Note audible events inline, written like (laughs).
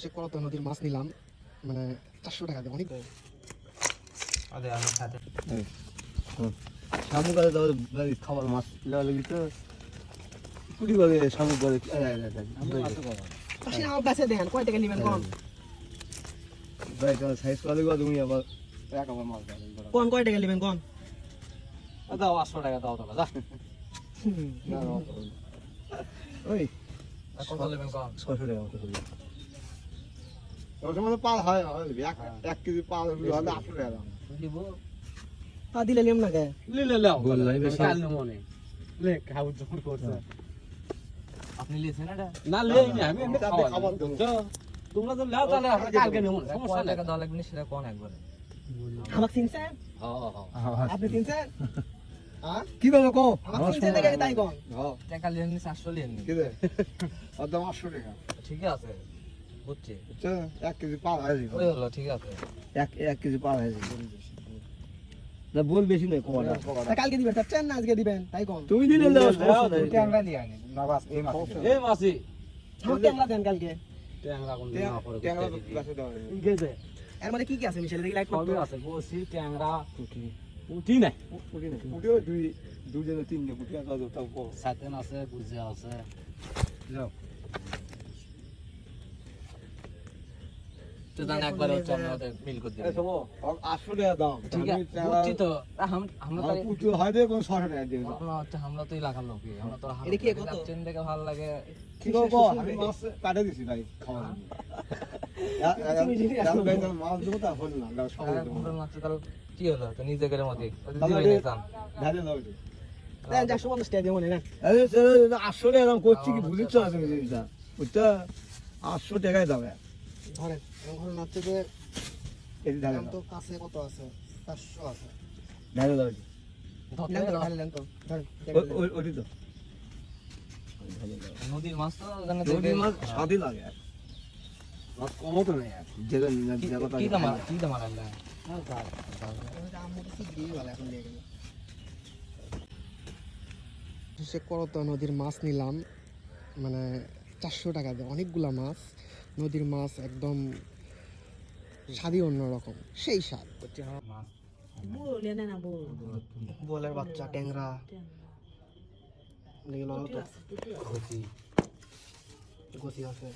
সে করত নদীর মাছ নিলাম। মানে চারশো টাকা দিয়ে অনেক আদে আমার সাথে শামুক খাবার মাছ লাগি তো। কুড়ি ভাগে শামুক গাছে আমার কাছে দেন কয় টাকা নেবেন কোন সাইজ করে তুমি আবার এক আবার মাছ কোন কয় টাকা নেবেন কোন দাও পাঁচশো টাকা দাও তোলা যা। ওই কত নেবেন কম? ছশো টাকা মতো ওটার পাল হয় এক কেজি পাল হলে তা দিলে নিয়ম না কে লে লে লে বল নাই বেশি। কাল মনে। লে খাও যখন করছে। আপনি লিয়েছেন এটা? না লে আমি এমনি খাবার দেবো। তোমরা তো লাও তাহলে কালকে নেব সমস্যা টাকা লাগবে সেটা কোন একবার? আমাকে চিনছেন হ্যাঁ হ্যাঁ আপনি চিনছেন হ্যাঁ কি করব কো আমাকে চিনছেন তাই কোন হ্যাঁ টাকা লিয়ে নি চারশো লিয়ে নি কি রে? ওর দাম আটশো টাকা। ঠিক আছে। বুঝছি? বুঝছ? এক কেজি পাল হয় ওই হলো ঠিক আছে। এক এক কেজি পাওয়া হয়েছে না বল বেশি নয় কমাটা তা কালকে দিবেন চাচ্ছেন না আজকে দিবেন? তাই কোন তুমি দিলে দাও সমস্যা নাই। ট্যাংরা নিয়ে আনি না বাস এই মাছ এই মাসি। আমাকে ট্যাংরা দেন কালকে। ট্যাংরা কোন না পরে ট্যাংরা তো গাছে দেওয়া হয়। গেছে এর মধ্যে কি কি আছে মিশালে দেখি লাইট সবই আছে বসি ট্যাংরা পুঁটি। পুঁটি নাই। পুটি নেই। পুটিও দুই দুজনে তিনজনে পুটি আছে তাও বড় সাতেন আছে গুজিয়া আছে। তো জান একবার হচ্ছে আমরা ওদের মিল করে এই শোনো, ওর আটশো টাকা দাম ঠিক আছে বুঝছি তো। আমরা তো আর হয় দিয়ে কোনো ছশো টাকা দিয়ে আমরা হচ্ছে আমরা তো এলাকার লোক আমরা তো এটা কি কত? ট্রেন দেখে ভালো লাগে। কি করব আমি মাছ কাটে দিছি ভাই খাওয়ার জন্য। (laughs) এ- এ- এ- এত ভাই তার মাছ দেবো তা হলো না দাও সবাই দেবো ঘুরে মারছে তাহলে কি হলো? তো নিজে করে মতে। দিবে এটা- চান ধারে দাও একটু। পঞ্চাশ টাকা না করছি কি বুঝেছ? তুমি জিনিসটা। বুঝছ আটশো টাকায় দামে ধরেন এখন হচ্ছে যে এই তো কাছে কত আছে? চারশো আছে। ধারে দাও নেন তো ঢালে নেন তো ধরেন ও- ও- ওটি তো। নদীর মাছ তো নদীর মাছ স্বাদই লাগে। মাছ কমও তো নেই। কি- যে কথা কি দাম কি দাম আর সে করত নদীর মাছ নিলাম। মানে চারশো টাকা দিয়ে অনেকগুলা মাছ। নদীর মাছ একদম স্বাদই অন্যরকম। সেই স্বাদ। বোলের বাচ্চা ট্যাংরা। এগুলো তো। ঘুষি। গছি আছে।